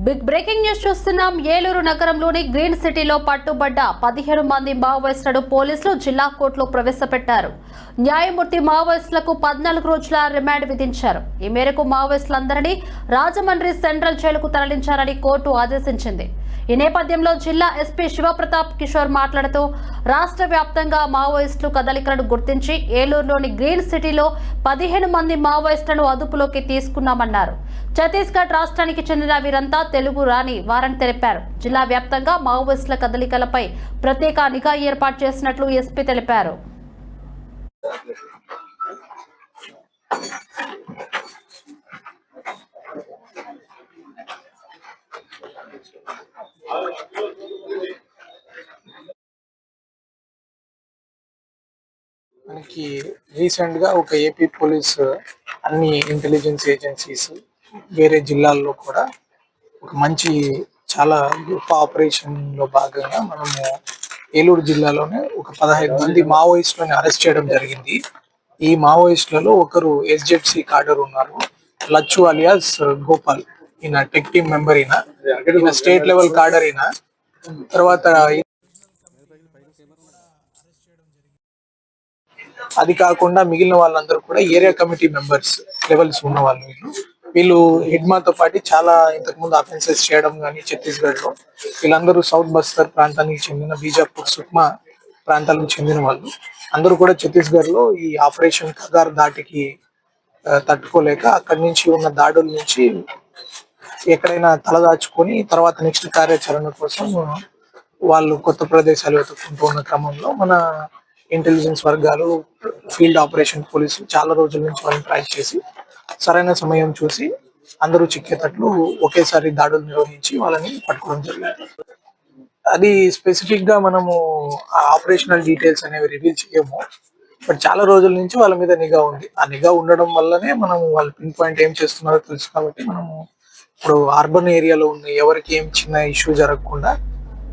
Big breaking news చూస్తున్నాం. ఏలూరు నగరంలోని green సిటీలో పట్టుబడ్డ పదిహేను మంది మావోయిస్టులను పోలీసులు జిల్లా కోర్టులో ప్రవేశపెట్టారు. న్యాయమూర్తి మావోయిస్టులకు పద్నాలుగు రోజుల రిమాండ్ విధించారు. ఈ మేరకు మావోయిస్టులందరినీ రాజమండ్రి సెంట్రల్ జైలుకు తరలించారని కోర్టు ఆదేశించింది. ఈ నేపథ్యంలో జిల్లా ఎస్పీ శివప్రతాప్ కిషోర్ మాట్లాడుతూ రాష్ట్ర వ్యాప్తంగా మావోయిస్టులు కదలికలను గుర్తించి ఏలూరులోని గ్రీన్ సిటీలో పదిహేను మంది మావోయిస్టులను అదుపులోకి తీసుకున్నామన్నారు. ఛత్తీస్గఢ్ రాష్ట్రానికి చెందిన వీరంతా తెలుగు రాని వారని తెలిపారు. జిల్లా వ్యాప్తంగా మావోయిస్టుల కదలికలపై ప్రత్యేక నిఘా ఏర్పాటు చేసినట్లు ఎస్పీ తెలిపారు. మనకి రీసెంట్గా ఒక ఏపీ పోలీస్ అన్ని ఇంటెలిజెన్స్ ఏజెన్సీస్ వేరే జిల్లాల్లో కూడా ఒక మంచి చాలా గొప్ప ఆపరేషన్లో భాగంగా మనము ఏలూరు జిల్లాలోనే ఒక పదహైదు మంది మావోయిస్టులను అరెస్ట్ చేయడం జరిగింది. ఈ మావోయిస్టులలో ఒకరు ఎస్జెడ్సి కార్డర్ ఉన్నారు. లచ్చు అలియాస్ గోపాల్ ఈయన టెక్ టీమ్ మెంబర్ ఈయన. ఈయన స్టేట్ లెవెల్ కార్డర్ ఈయన. తర్వాత అది కాకుండా మిగిలిన వాళ్ళందరూ కూడా ఏరియా కమిటీ మెంబర్స్ లెవెల్స్ ఉన్న వాళ్ళు వీళ్ళు. వీళ్ళు హిడ్మాతో పాటు చాలా ఇంతకు ముందు అఫెన్సెస్ చేయడం కానీ ఛత్తీస్గఢ్లో వీళ్ళందరూ సౌత్ బస్తర్ ప్రాంతానికి చెందిన బీజాపూర్ సుక్మా ప్రాంతాలకు చెందిన వాళ్ళు. అందరూ కూడా ఛత్తీస్గఢ్లో ఈ ఆపరేషన్ కగార్ దాటికి తట్టుకోలేక అక్కడి నుంచి ఉన్న దాడుల నుంచి ఎక్కడైనా తలదాచుకొని తర్వాత నెక్స్ట్ కార్యాచరణ కోసం వాళ్ళు కొత్త ప్రదేశాలు వెతుక్కుంటూ ఉన్న క్రమంలో మన ఇంటెలిజెన్స్ వర్గాలు ఫీల్డ్ ఆపరేషన్ పోలీసులు చాలా రోజుల నుంచి వాళ్ళని ట్రై చేసి సరైన సమయం చూసి అందరూ చిక్కేటట్లు ఒకేసారి దాడులు నిర్వహించి వాళ్ళని పట్టుకోవడం జరిగింది. అది స్పెసిఫిక్గా మనము ఆ ఆపరేషనల్ డీటెయిల్స్ అనేవి రివీల్ చేయము. బట్ చాలా రోజుల నుంచి వాళ్ళ మీద నిఘా ఉంది. ఆ నిఘా ఉండడం వల్లనే మనం వాళ్ళు పిన్ పాయింట్ ఏం చేస్తున్నారో తెలుసు కాబట్టి మనము ఇప్పుడు అర్బన్ ఏరియాలో ఉన్న ఎవరికి ఏం చిన్న ఇష్యూ జరగకుండా